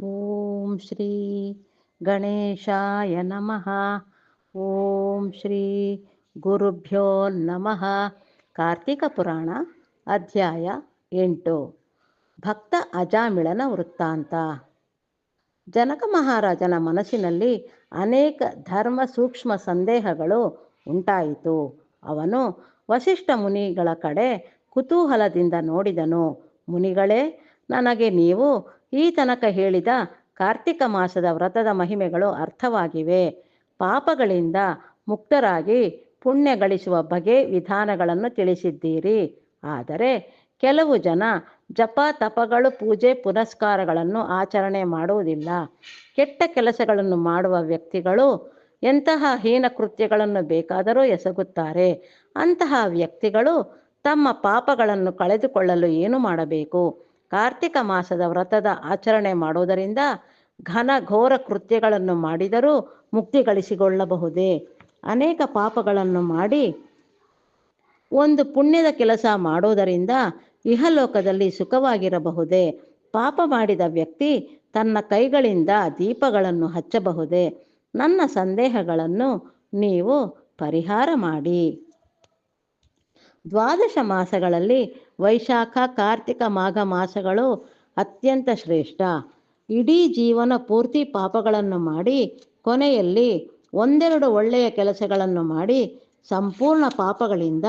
ಓಂ ಶ್ರೀ ಗಣೇಶಾಯ ನಮಃ. ಓಂ ಶ್ರೀ ಗುರುಭ್ಯೋ ನಮಃ. ಕಾರ್ತಿಕ ಪುರಾಣ ಅಧ್ಯಾಯ ಎಂಟು. ಭಕ್ತ ಅಜಾಮಿಳನ ವೃತ್ತಾಂತ. ಜನಕ ಮಹಾರಾಜನ ಮನಸ್ಸಿನಲ್ಲಿ ಅನೇಕ ಧರ್ಮ ಸೂಕ್ಷ್ಮ ಸಂದೇಹಗಳು ಉಂಟಾಯಿತು. ಅವನು ವಸಿಷ್ಠ ಮುನಿಗಳ ಕಡೆ ಕುತೂಹಲದಿಂದ ನೋಡಿದನು. ಮುನಿಗಳೇ, ನನಗೆ ನೀವು ಈ ತನಕ ಹೇಳಿದ ಕಾರ್ತಿಕ ಮಾಸದ ವ್ರತದ ಮಹಿಮೆಗಳು ಅರ್ಥವಾಗಿವೆ. ಪಾಪಗಳಿಂದ ಮುಕ್ತರಾಗಿ ಪುಣ್ಯ ಗಳಿಸುವ ಬಗೆ ವಿಧಾನಗಳನ್ನು ತಿಳಿಸಿದ್ದೀರಿ. ಆದರೆ ಕೆಲವು ಜನ ಜಪ, ತಪಗಳು, ಪೂಜೆ, ಪುನಸ್ಕಾರಗಳನ್ನು ಆಚರಣೆ ಮಾಡುವುದಿಲ್ಲ. ಕೆಟ್ಟ ಕೆಲಸಗಳನ್ನು ಮಾಡುವ ವ್ಯಕ್ತಿಗಳು ಎಂತಹ ಹೀನ ಕೃತ್ಯಗಳನ್ನು ಬೇಕಾದರೂ ಎಸಗುತ್ತಾರೆ. ಅಂತಹ ವ್ಯಕ್ತಿಗಳು ತಮ್ಮ ಪಾಪಗಳನ್ನು ಕಳೆದುಕೊಳ್ಳಲು ಏನು ಮಾಡಬೇಕು? ಕಾರ್ತಿಕ ಮಾಸದ ವ್ರತದ ಆಚರಣೆ ಮಾಡುವುದರಿಂದ ಘನ ಘೋರ ಕೃತ್ಯಗಳನ್ನು ಮಾಡಿದರೂ ಮುಕ್ತಿ ಗಳಿಸಿಕೊಳ್ಳಬಹುದೇ? ಅನೇಕ ಪಾಪಗಳನ್ನು ಮಾಡಿ ಒಂದು ಪುಣ್ಯದ ಕೆಲಸ ಮಾಡುವುದರಿಂದ ಇಹಲೋಕದಲ್ಲಿ ಸುಖವಾಗಿರಬಹುದೇ? ಪಾಪ ಮಾಡಿದ ವ್ಯಕ್ತಿ ತನ್ನ ಕೈಗಳಿಂದ ದೀಪಗಳನ್ನು ಹಚ್ಚಬಹುದೇ? ನನ್ನ ಸಂದೇಹಗಳನ್ನು ನೀವು ಪರಿಹಾರ ಮಾಡಿ. ದ್ವಾದಶ ಮಾಸಗಳಲ್ಲಿ ವೈಶಾಖ, ಕಾರ್ತಿಕ, ಮಾಘ ಮಾಸಗಳು ಅತ್ಯಂತ ಶ್ರೇಷ್ಠ. ಇಡೀ ಜೀವನ ಪೂರ್ತಿ ಪಾಪಗಳನ್ನು ಮಾಡಿ, ಕೊನೆಯಲ್ಲಿ ಒಂದೆರಡು ಒಳ್ಳೆಯ ಕೆಲಸಗಳನ್ನು ಮಾಡಿ ಸಂಪೂರ್ಣ ಪಾಪಗಳಿಂದ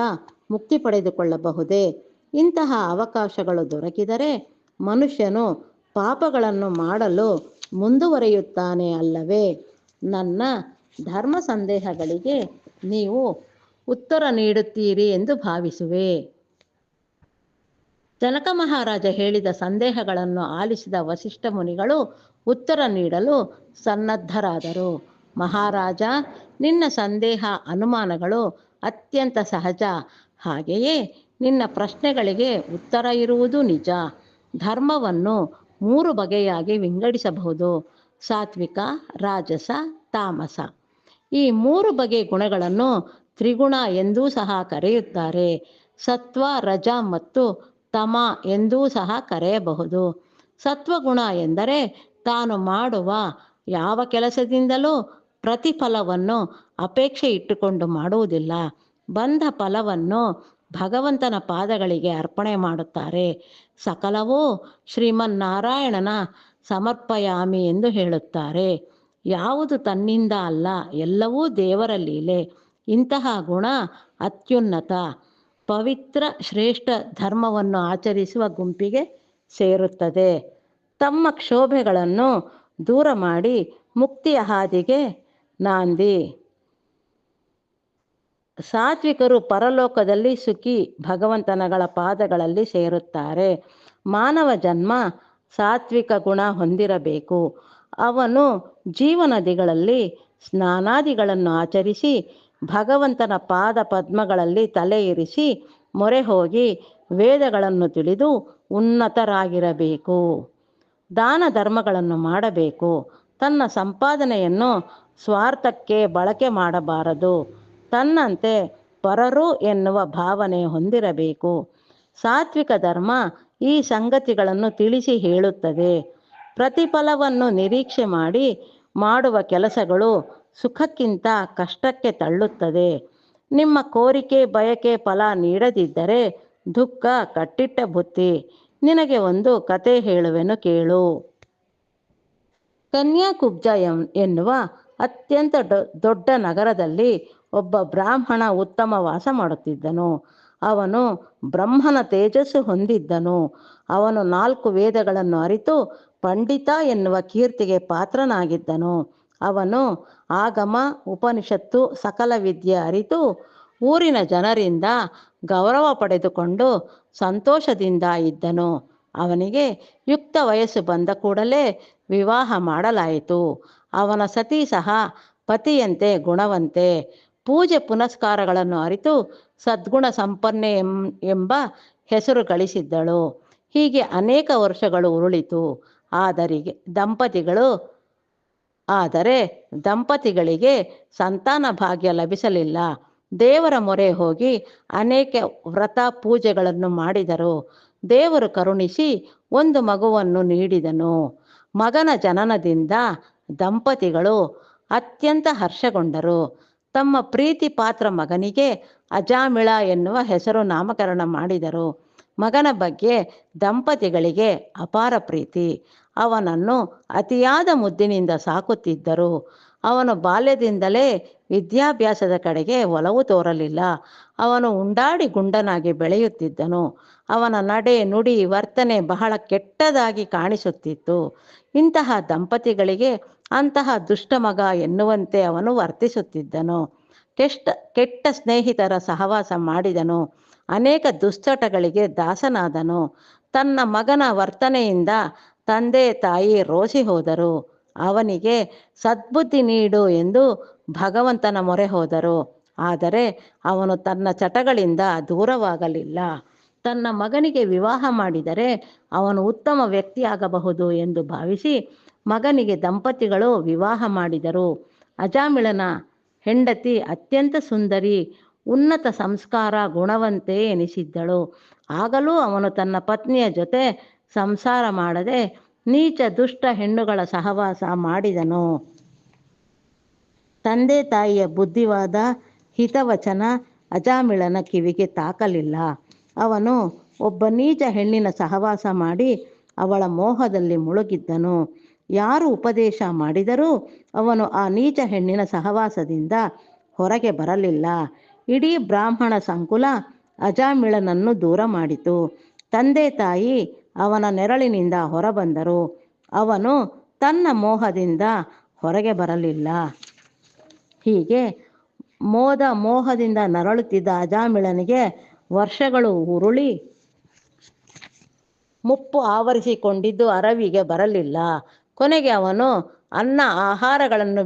ಮುಕ್ತಿ ಪಡೆದುಕೊಳ್ಳಬಹುದೇ? ಇಂತಹ ಅವಕಾಶಗಳು ದೊರಕಿದರೆ ಮನುಷ್ಯನು ಪಾಪಗಳನ್ನು ಮಾಡಲು ಮುಂದುವರಿಯುತ್ತಾನೆ ಅಲ್ಲವೇ? ನನ್ನ ಧರ್ಮ ಸಂದೇಹಗಳಿಗೆ ನೀವು ಉತ್ತರ ನೀಡುತ್ತೀರಿ ಎಂದು ಭಾವಿಸುವೆ. ಜನಕ ಮಹಾರಾಜ ಹೇಳಿದ ಸಂದೇಹಗಳನ್ನು ಆಲಿಸಿದ ವಸಿಷ್ಠ ಮುನಿಗಳು ಉತ್ತರ ನೀಡಲು ಸನ್ನದ್ಧರಾದರು. ಮಹಾರಾಜ, ನಿನ್ನ ಸಂದೇಹ, ಅನುಮಾನಗಳು ಅತ್ಯಂತ ಸಹಜ. ಹಾಗೆಯೇ ನಿನ್ನ ಪ್ರಶ್ನೆಗಳಿಗೆ ಉತ್ತರ ಇರುವುದು ನಿಜ. ಧರ್ಮವನ್ನು ಮೂರು ಬಗೆಯಾಗಿ ವಿಂಗಡಿಸಬಹುದು. ಸಾತ್ವಿಕ, ರಾಜಸ, ತಾಮಸ. ಈ ಮೂರು ಬಗೆಯ ಗುಣಗಳನ್ನು ತ್ರಿಗುಣ ಎಂದೂ ಸಹ ಕರೆಯುತ್ತಾರೆ. ಸತ್ವ, ರಜ ಮತ್ತು ತಮ ಎಂದೂ ಸಹ ಕರೆಯಬಹುದು. ಸತ್ವಗುಣ ಎಂದರೆ ತಾನು ಮಾಡುವ ಯಾವ ಕೆಲಸದಿಂದಲೂ ಪ್ರತಿಫಲವನ್ನು ಅಪೇಕ್ಷೆ ಇಟ್ಟುಕೊಂಡು ಮಾಡುವುದಿಲ್ಲ. ಬಂದ ಫಲವನ್ನು ಭಗವಂತನ ಪಾದಗಳಿಗೆ ಅರ್ಪಣೆ ಮಾಡುತ್ತಾರೆ. ಸಕಲವೂ ಶ್ರೀಮನ್ನಾರಾಯಣನ ಸಮರ್ಪಯಾಮಿ ಎಂದು ಹೇಳುತ್ತಾರೆ. ಯಾವುದು ತನ್ನಿಂದ ಅಲ್ಲ, ಎಲ್ಲವೂ ದೇವರ ಲೀಲೆ. ಇಂತಹ ಗುಣ ಅತ್ಯುನ್ನತ. ಪವಿತ್ರ ಶ್ರೇಷ್ಠ ಧರ್ಮವನ್ನು ಆಚರಿಸುವ ಗುಂಪಿಗೆ ಸೇರುತ್ತದೆ. ತಮ್ಮ ಕ್ಷೋಭೆಗಳನ್ನು ದೂರ ಮಾಡಿ ಮುಕ್ತಿಯ ಹಾದಿಗೆ ನಾಂದಿ. ಸಾತ್ವಿಕರು ಪರಲೋಕದಲ್ಲಿ ಸುಖಿ ಭಗವಂತನಗಳ ಪಾದಗಳಲ್ಲಿ ಸೇರುತ್ತಾರೆ. ಮಾನವ ಜನ್ಮ ಸಾತ್ವಿಕ ಗುಣ ಹೊಂದಿರಬೇಕು. ಅವನು ಜೀವನದಿಗಳಲ್ಲಿ ಸ್ನಾನಾದಿಗಳನ್ನು ಆಚರಿಸಿ ಭಗವಂತನ ಪಾದ ಪದ್ಮಗಳಲ್ಲಿ ತಲೆ ಇರಿಸಿ ಮೊರೆ ಹೋಗಿ ವೇದಗಳನ್ನು ತಿಳಿದು ಉನ್ನತರಾಗಿರಬೇಕು. ದಾನ ಧರ್ಮಗಳನ್ನು ಮಾಡಬೇಕು. ತನ್ನ ಸಂಪಾದನೆಯನ್ನು ಸ್ವಾರ್ಥಕ್ಕೆ ಬಳಕೆ ಮಾಡಬಾರದು. ತನ್ನಂತೆ ಪರರು ಎನ್ನುವ ಭಾವನೆ ಹೊಂದಿರಬೇಕು. ಸಾತ್ವಿಕ ಧರ್ಮ ಈ ಸಂಗತಿಗಳನ್ನು ತಿಳಿಸಿ ಹೇಳುತ್ತದೆ. ಪ್ರತಿಫಲವನ್ನು ನಿರೀಕ್ಷೆ ಮಾಡಿ ಮಾಡುವ ಕೆಲಸಗಳು ಸುಖಕ್ಕಿಂತ ಕಷ್ಟಕ್ಕೆ ತಳ್ಳುತ್ತದೆ. ನಿಮ್ಮ ಕೋರಿಕೆ, ಬಯಕೆ, ಫಲ ನೀಡದಿದ್ದರೆ ದುಃಖ, ಕಟ್ಟಿಟ್ಟ ಬುತ್ತಿ ನಿನಗೆ ಒಂದು ಕತೆ ಹೇಳುವೆನು ಕೇಳು. ಕನ್ಯಾಕುಬ್ಜ ಎನ್ನುವ ಅತ್ಯಂತ ದೊಡ್ಡ ನಗರದಲ್ಲಿ ಒಬ್ಬ ಬ್ರಾಹ್ಮಣ ಉತ್ತಮ ವಾಸ ಮಾಡುತ್ತಿದ್ದನು. ಅವನು ಬ್ರಹ್ಮನ ತೇಜಸ್ಸು ಹೊಂದಿದ್ದನು. ಅವನು ನಾಲ್ಕು ವೇದಗಳನ್ನು ಅರಿತು, ಪಂಡಿತ ಎನ್ನುವ ಕೀರ್ತಿಗೆ ಪಾತ್ರನಾಗಿದ್ದನು. ಅವನು ಆಗಮ, ಉಪನಿಷತ್ತು, ಸಕಲ ವಿದ್ಯೆ ಅರಿತು ಊರಿನ ಜನರಿಂದ ಗೌರವ ಪಡೆದುಕೊಂಡು ಸಂತೋಷದಿಂದ ಇದ್ದನು. ಅವನಿಗೆ ಯುಕ್ತ ವಯಸ್ಸು ಬಂದ ಕೂಡಲೇ ವಿವಾಹ ಮಾಡಲಾಯಿತು. ಅವನ ಸತಿ ಸಹ ಪತಿಯಂತೆ ಗುಣವಂತೆ. ಪೂಜೆ ಪುನಸ್ಕಾರಗಳನ್ನು ಅರಿತು ಸದ್ಗುಣ ಸಂಪನ್ನೆ ಎಂಬ ಹೆಸರು ಗಳಿಸಿದ್ದಳು. ಹೀಗೆ ಅನೇಕ ವರ್ಷಗಳು ಉರುಳಿತು. ಆದರಿಗೆ ದಂಪತಿಗಳು ಆದರೆ ದಂಪತಿಗಳಿಗೆ ಸಂತಾನ ಭಾಗ್ಯ ಲಭಿಸಲಿಲ್ಲ. ದೇವರ ಮೊರೆ ಹೋಗಿ ಅನೇಕ ವ್ರತ ಪೂಜೆಗಳನ್ನು ಮಾಡಿದರು. ದೇವರು ಕರುಣಿಸಿ ಒಂದು ಮಗುವನ್ನು ನೀಡಿದನು. ಮಗನ ಜನನದಿಂದ ದಂಪತಿಗಳು ಅತ್ಯಂತ ಹರ್ಷಗೊಂಡರು. ತಮ್ಮ ಪ್ರೀತಿ ಪಾತ್ರ ಮಗನಿಗೆ ಅಜಾಮಿಳ ಎನ್ನುವ ಹೆಸರು ನಾಮಕರಣ ಮಾಡಿದರು. ಮಗನ ಬಗ್ಗೆ ದಂಪತಿಗಳಿಗೆ ಅಪಾರ ಪ್ರೀತಿ. ಅವನನ್ನು ಅತಿಯಾದ ಮುದ್ದಿನಿಂದ ಸಾಕುತ್ತಿದ್ದರು. ಅವನು ಬಾಲ್ಯದಿಂದಲೇ ವಿದ್ಯಾಭ್ಯಾಸದ ಕಡೆಗೆ ಒಲವು ತೋರಲಿಲ್ಲ. ಅವನು ಉಂಡಾಡಿ ಗುಂಡನಾಗಿ ಬೆಳೆಯುತ್ತಿದ್ದನು. ಅವನ ನಡೆ ನುಡಿ ವರ್ತನೆ ಬಹಳ ಕೆಟ್ಟದಾಗಿ ಕಾಣಿಸುತ್ತಿತ್ತು. ಇಂತಹ ದಂಪತಿಗಳಿಗೆ ಅಂತಹ ದುಷ್ಟ ಮಗ ಎನ್ನುವಂತೆ ಅವನು ವರ್ತಿಸುತ್ತಿದ್ದನು. ಕೆಷ್ಟ, ಕೆಟ್ಟ ಸ್ನೇಹಿತರ ಸಹವಾಸ ಮಾಡಿದನು. ಅನೇಕ ದುಶ್ಚಟಗಳಿಗೆ ದಾಸನಾದನು. ತನ್ನ ಮಗನ ವರ್ತನೆಯಿಂದ ತಂದೆ ತಾಯಿ ರೋಸಿ ಹೋದರು. ಅವನಿಗೆ ಸದ್ಬುದ್ಧಿ ನೀಡು ಎಂದು ಭಗವಂತನ ಮೊರೆ ಹೋದರು. ಆದರೆ ಅವನು ತನ್ನ ಚಟಗಳಿಂದ ದೂರವಾಗಲಿಲ್ಲ. ತನ್ನ ಮಗನಿಗೆ ವಿವಾಹ ಮಾಡಿದರೆ ಅವನು ಉತ್ತಮ ವ್ಯಕ್ತಿಯಾಗಬಹುದು ಎಂದು ಭಾವಿಸಿ ಮಗನಿಗೆ ದಂಪತಿಗಳು ವಿವಾಹ ಮಾಡಿದರು. ಅಜಾಮಿಳನ ಹೆಂಡತಿ ಅತ್ಯಂತ ಸುಂದರಿ, ಉನ್ನತ ಸಂಸ್ಕಾರ ಗುಣವಂತೆ ಎನಿಸಿದ್ದಳು. ಆಗಲೂ ಅವನು ತನ್ನ ಪತ್ನಿಯ ಜೊತೆ ಸಂಸಾರ ಮಾಡದೆ ನೀಚ ದುಷ್ಟ ಹೆಣ್ಣುಗಳ ಸಹವಾಸ ಮಾಡಿದನು. ತಂದೆ ತಾಯಿಯ ಬುದ್ಧಿವಾದ ಹಿತವಚನ ಅಜಾಮಿಳನ ಕಿವಿಗೆ ತಾಕಲಿಲ್ಲ. ಅವನು ಒಬ್ಬ ನೀಚ ಹೆಣ್ಣಿನ ಸಹವಾಸ ಮಾಡಿ ಅವಳ ಮೋಹದಲ್ಲಿ ಮುಳುಗಿದ್ದನು. ಯಾರು ಉಪದೇಶ ಮಾಡಿದರೂ ಅವನು ಆ ನೀಚ ಹೆಣ್ಣಿನ ಸಹವಾಸದಿಂದ ಹೊರಗೆ ಬರಲಿಲ್ಲ. ಇಡೀ ಬ್ರಾಹ್ಮಣ ಸಂಕುಲ ಅಜಾಮಿಳನನ್ನು ದೂರ ಮಾಡಿತು. ತಂದೆ ತಾಯಿ ಅವನ ನೆರಳಿನಿಂದ ಹೊರಬಂದರು. ಅವನು ತನ್ನ ಮೋಹದಿಂದ ಹೊರಗೆ ಬರಲಿಲ್ಲ. ಹೀಗೆ ಮೋದ ಮೋಹದಿಂದ ನರಳುತ್ತಿದ್ದ ಅಜಾಮಿಳನಿಗೆ ವರ್ಷಗಳು ಉರುಳಿ ಮುಪ್ಪು ಆವರಿಸಿಕೊಂಡಿದ್ದು ಅರವಿಗೆ ಬರಲಿಲ್ಲ. ಕೊನೆಗೆ ಅವನು ಅನ್ನ ಆಹಾರಗಳನ್ನು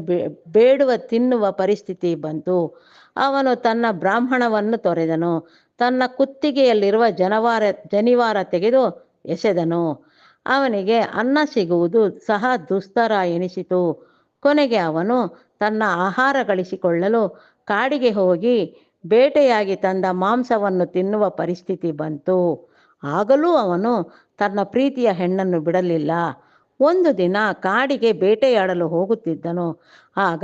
ಬೇಡುವ ತಿನ್ನುವ ಪರಿಸ್ಥಿತಿ ಬಂತು. ಅವನು ತನ್ನ ಬ್ರಾಹ್ಮಣವನ್ನು ತೊರೆದನು. ತನ್ನ ಕುತ್ತಿಗೆಯಲ್ಲಿರುವ ಜನವಾರ, ಜನಿವಾರ ತೆಗೆದು ಎಸೆದನು. ಅವನಿಗೆ ಅನ್ನ ಸಿಗುವುದು ಸಹ ದುಸ್ತರ ಎನಿಸಿತು. ಕೊನೆಗೆ ಅವನು ತನ್ನ ಆಹಾರ ಗಳಿಸಿಕೊಳ್ಳಲು ಕಾಡಿಗೆ ಹೋಗಿ ಬೇಟೆಯಾಗಿ ತಂದ ಮಾಂಸವನ್ನು ತಿನ್ನುವ ಪರಿಸ್ಥಿತಿ ಬಂತು. ಆಗಲೂ ಅವನು ತನ್ನ ಪ್ರೀತಿಯ ಹೆಣ್ಣನ್ನು ಬಿಡಲಿಲ್ಲ. ಒಂದು ದಿನ ಕಾಡಿಗೆ ಬೇಟೆಯಾಡಲು ಹೋಗುತ್ತಿದ್ದನು. ಆಗ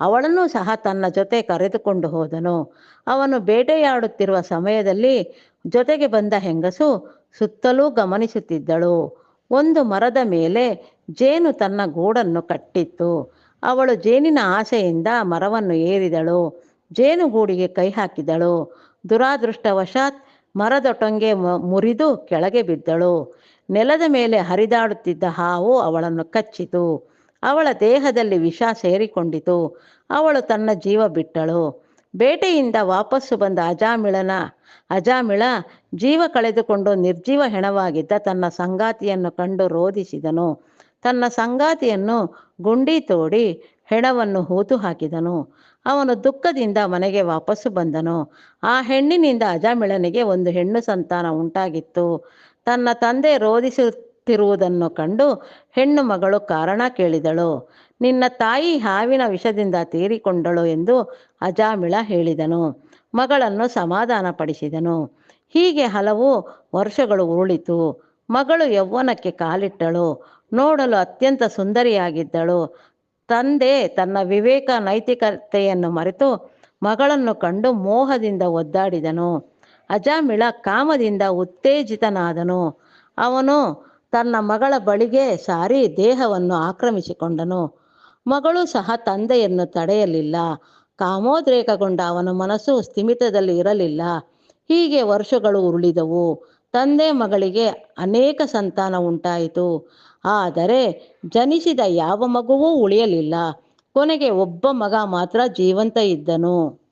ಅವಳನ್ನು ಸಹ ತನ್ನ ಜೊತೆ ಕರೆದುಕೊಂಡು ಹೋದನು. ಅವನು ಬೇಟೆಯಾಡುತ್ತಿರುವ ಸಮಯದಲ್ಲಿ ಜೊತೆಗೆ ಬಂದ ಹೆಂಗಸು ಸುತ್ತಲೂ ಗಮನಿಸುತ್ತಿದ್ದಳು. ಒಂದು ಮರದ ಮೇಲೆ ಜೇನು ತನ್ನ ಗೂಡನ್ನು ಕಟ್ಟಿತ್ತು. ಅವಳು ಜೇನಿನ ಆಸೆಯಿಂದ ಮರವನ್ನು ಏರಿದಳು. ಜೇನುಗೂಡಿಗೆ ಕೈ ಹಾಕಿದಳು. ದುರಾದೃಷ್ಟವಶಾತ್ ಮರದೊಟೊಂಗೆ ಮುರಿದು ಕೆಳಗೆ ಬಿದ್ದಳು. ನೆಲದ ಮೇಲೆ ಹರಿದಾಡುತ್ತಿದ್ದ ಹಾವು ಅವಳನ್ನು ಕಚ್ಚಿತು. ಅವಳ ದೇಹದಲ್ಲಿ ವಿಷ ಸೇರಿಕೊಂಡಿತು. ಅವಳು ತನ್ನ ಜೀವ ಬಿಟ್ಟಳು. ಬೇಟೆಯಿಂದ ವಾಪಸ್ಸು ಬಂದ ಅಜಾಮಿಳನ ಅಜಾಮಿಳ ಜೀವ ಕಳೆದುಕೊಂಡು ನಿರ್ಜೀವ ಹೆಣವಾಗಿದ್ದ ತನ್ನ ಸಂಗಾತಿಯನ್ನು ಕಂಡು ರೋಧಿಸಿದನು ತನ್ನ ಸಂಗಾತಿಯನ್ನು ಗುಂಡಿ ತೋಡಿ ಹೆಣವನ್ನು ಹೂತು ಹಾಕಿದನು. ಅವನು ದುಃಖದಿಂದ ಮನೆಗೆ ವಾಪಸ್ಸು ಬಂದನು. ಆ ಹೆಣ್ಣಿನಿಂದ ಅಜಾಮಿಳನಿಗೆ ಒಂದು ಹೆಣ್ಣು ಸಂತಾನ ಉಂಟಾಗಿತ್ತು. ತನ್ನ ತಂದೆ ರೋಧಿಸುತ್ತಿರುವುದನ್ನು ಕಂಡು ಹೆಣ್ಣು ಮಗಳು ಕಾರಣ ಕೇಳಿದಳು. ನಿನ್ನ ತಾಯಿ ಹಾವಿನ ವಿಷದಿಂದ ತೀರಿಕೊಂಡಳು ಎಂದು ಅಜಾಮಿಳ ಹೇಳಿದನು. ಮಗಳನ್ನು ಸಮಾಧಾನಪಡಿಸಿದನು. ಹೀಗೆ ಹಲವು ವರ್ಷಗಳು ಉರುಳಿತು. ಮಗಳು ಯೌವನಕ್ಕೆ ಕಾಲಿಟ್ಟಳು. ನೋಡಲು ಅತ್ಯಂತ ಸುಂದರಿಯಾಗಿದ್ದಳು. ತಂದೆ ತನ್ನ ವಿವೇಕ ನೈತಿಕತೆಯನ್ನು ಮರೆತು ಮಗಳನ್ನು ಕಂಡು ಮೋಹದಿಂದ ಒದ್ದಾಡಿದನು. ಅಜಾಮಿಳ ಕಾಮದಿಂದ ಉತ್ತೇಜಿತನಾದನು. ಅವನು ತನ್ನ ಮಗಳ ಬಳಿಗೆ ಸಾರಿ ದೇಹವನ್ನು ಆಕ್ರಮಿಸಿಕೊಂಡನು. ಮಗಳು ಸಹ ತಂದೆಯನ್ನು ತಡೆಯಲಿಲ್ಲ. ಕಾಮೋದ್ರೇಕಗೊಂಡ ಅವನ ಮನಸ್ಸು ಸ್ಥಿಮಿತದಲ್ಲಿ ಇರಲಿಲ್ಲ. ಹೀಗೆ ವರ್ಷಗಳು ಉರುಳಿದವು. ತಂದೆ ಮಗಳಿಗೆ ಅನೇಕ ಸಂತಾನ ಉಂಟಾಯಿತು. ಆದರೆ ಜನಿಸಿದ ಯಾವ ಮಗುವೂ ಉಳಿಯಲಿಲ್ಲ. ಕೊನೆಗೆ ಒಬ್ಬ ಮಗ ಮಾತ್ರ ಜೀವಂತ ಇದ್ದನು.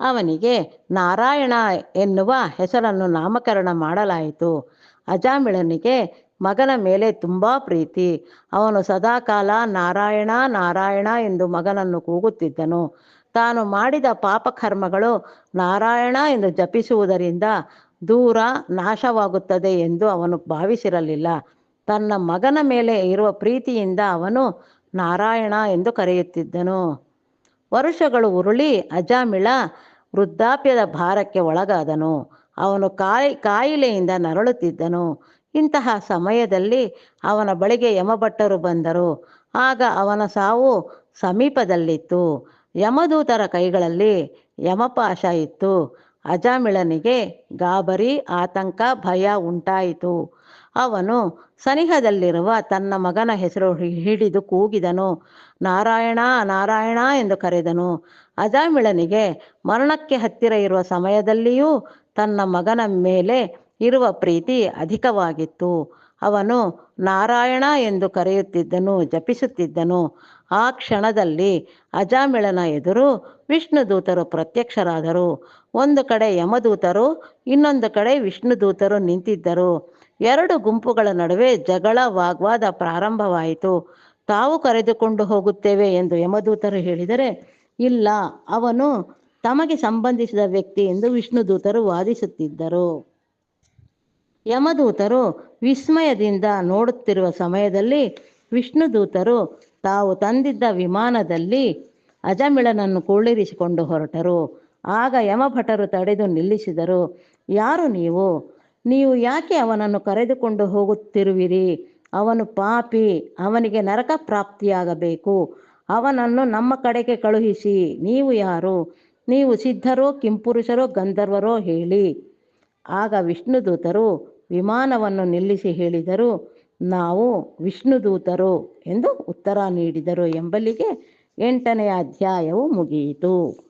ಅವನಿಗೆ ನಾರಾಯಣ ಎನ್ನುವ ಹೆಸರನ್ನು ನಾಮಕರಣ ಮಾಡಲಾಯಿತು. ಅಜಾಮಿಳನಿಗೆ ಮಗನ ಮೇಲೆ ತುಂಬ ಪ್ರೀತಿ. ಅವನು ಸದಾಕಾಲ ನಾರಾಯಣ ನಾರಾಯಣ ಎಂದು ಮಗನನ್ನು ಕೂಗುತ್ತಿದ್ದನು. ತಾನು ಮಾಡಿದ ಪಾಪಕರ್ಮಗಳು ನಾರಾಯಣ ಎಂದು ಜಪಿಸುವುದರಿಂದ ದೂರ ನಾಶವಾಗುತ್ತದೆ ಎಂದು ಅವನು ಭಾವಿಸಿರಲಿಲ್ಲ. ತನ್ನ ಮಗನ ಮೇಲೆ ಇರುವ ಪ್ರೀತಿಯಿಂದ ಅವನು ನಾರಾಯಣ ಎಂದು ಕರೆಯುತ್ತಿದ್ದನು. ವರುಷಗಳು ಉರುಳಿ ಅಜಾಮಿಳ ವೃದ್ಧಾಪ್ಯದ ಭಾರಕ್ಕೆ ಒಳಗಾದನು. ಅವನು ಕಾಯಿ, ಕಾಯಿಲೆಯಿಂದ ನರಳುತ್ತಿದ್ದನು. ಇಂತಹ ಸಮಯದಲ್ಲಿ ಅವನ ಬಳಿಗೆ ಯಮಭಟ್ಟರು ಬಂದರು. ಆಗ ಅವನ ಸಾವು ಸಮೀಪದಲ್ಲಿತ್ತು. ಯಮದೂತರ ಕೈಗಳಲ್ಲಿ ಯಮಪಾಶ ಇತ್ತು. ಅಜಾಮಿಳನಿಗೆ ಗಾಬರಿ, ಆತಂಕ, ಭಯ ಉಂಟಾಯಿತು. ಅವನು ಸನಿಹದಲ್ಲಿರುವ ತನ್ನ ಮಗನ ಹೆಸರು ಹಿಡಿದು ಕೂಗಿದನು. ನಾರಾಯಣ ನಾರಾಯಣ ಎಂದು ಕರೆದನು. ಅಜಾಮಿಳನಿಗೆ ಮರಣಕ್ಕೆ ಹತ್ತಿರ ಇರುವ ಸಮಯದಲ್ಲಿಯೂ ತನ್ನ ಮಗನ ಮೇಲೆ ಇರುವ ಪ್ರೀತಿ ಅಧಿಕವಾಗಿತ್ತು. ಅವನು ನಾರಾಯಣ ಎಂದು ಕರೆಯುತ್ತಿದ್ದನು, ಜಪಿಸುತ್ತಿದ್ದನು. ಆ ಕ್ಷಣದಲ್ಲಿ ಅಜಾಮಿಳನ ಎದುರು ವಿಷ್ಣುದೂತರು ಪ್ರತ್ಯಕ್ಷರಾದರು. ಒಂದು ಕಡೆ ಯಮದೂತರು, ಇನ್ನೊಂದು ಕಡೆ ವಿಷ್ಣುದೂತರು ನಿಂತಿದ್ದರು. ಎರಡು ಗುಂಪುಗಳ ನಡುವೆ ಜಗಳ, ವಾಗ್ವಾದ ಪ್ರಾರಂಭವಾಯಿತು. ತಾವು ಕರೆದುಕೊಂಡು ಹೋಗುತ್ತೇವೆ ಎಂದು ಯಮದೂತರು ಹೇಳಿದರೆ, ಇಲ್ಲ, ಅವನು ತಮಗೆ ಸಂಬಂಧಿಸಿದ ವ್ಯಕ್ತಿ ಎಂದು ವಿಷ್ಣುದೂತರು ವಾದಿಸುತ್ತಿದ್ದರು. ಯಮದೂತರು ವಿಸ್ಮಯದಿಂದ ನೋಡುತ್ತಿರುವ ಸಮಯದಲ್ಲಿ ವಿಷ್ಣುದೂತರು ತಾವು ತಂದಿದ್ದ ವಿಮಾನದಲ್ಲಿ ಅಜಮಿಳನನ್ನು ಕುಳ್ಳಿರಿಸಿಕೊಂಡು ಹೊರಟರು. ಆಗ ಯಮಭಟರು ತಡೆದು ನಿಲ್ಲಿಸಿದರು. ಯಾರು ನೀವು? ನೀವು ಯಾಕೆ ಅವನನ್ನು ಕರೆದುಕೊಂಡು ಹೋಗುತ್ತಿರುವಿರಿ? ಅವನು ಪಾಪಿ, ಅವನಿಗೆ ನರಕ ಪ್ರಾಪ್ತಿಯಾಗಬೇಕು. ಅವನನ್ನು ನಮ್ಮ ಕಡೆಗೆ ಕಳುಹಿಸಿ. ನೀವು ಯಾರು? ನೀವು ಸಿದ್ಧರೋ, ಕಿಂಪುರುಷರೋ, ಗಂಧರ್ವರೋ ಹೇಳಿ. ಆಗ ವಿಷ್ಣುದೂತರು ವಿಮಾನವನ್ನು ನಿಲ್ಲಿಸಿ ಹೇಳಿದರು ನಾವು ವಿಷ್ಣುದೂತರು ಎಂದು ಉತ್ತರ ನೀಡಿದರು. ಎಂಬಲ್ಲಿಗೆ ಎಂಟನೆಯ ಅಧ್ಯಾಯವು ಮುಗಿಯಿತು.